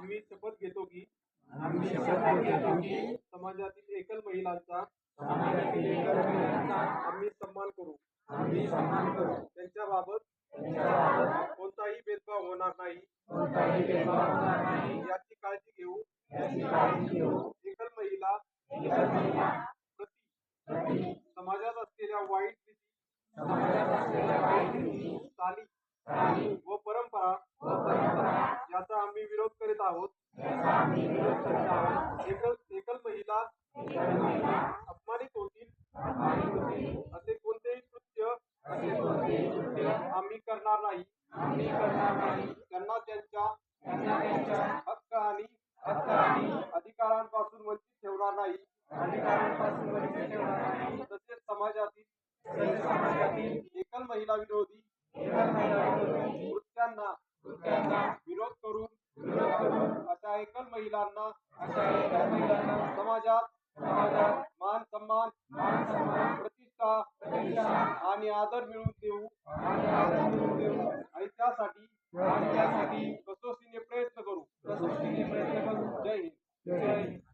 आम्ही शपथ घेतो की आम्ही शपथ घेतो की समाजातील एकल महिलांचा समाजातील एकल महिलांचा आम्ही सन्मान करू. आम्ही सन्मान करू. त्यांच्याबाबत त्यांच्याबाबत कोणताही भेदभाव होणार नाही. कोणताही भेदभाव होणार नाही. याची काळजी घेऊ. याची काळजी घेऊ. एकल महिला एकल महिला प्रति प्रति समाजात असलेल्या वाईट रीती समाजात असलेल्या वाईट रीती चाली चाली व आहोत करत आहोत. एकल एकल महिला अपमानित होतील. असे कोणतेही कृत्य आम्ही करणार नाही. त्यांना त्यांच्या हक्क आणि अधिकारांपासून वंचित ठेवणार नाही. अधिकारांपासून वंचित ठेवणार तसेच समाजातील तसेच समाजातील एकल महिला विरोधी महिलांना समाजात मान सन्मान प्रतिष्ठा आणि आदर मिळवून देऊ. आणि त्यासाठी त्यासाठी कसोशीने प्रयत्न करू. कसोशीने प्रयत्न करू. जय हिंद.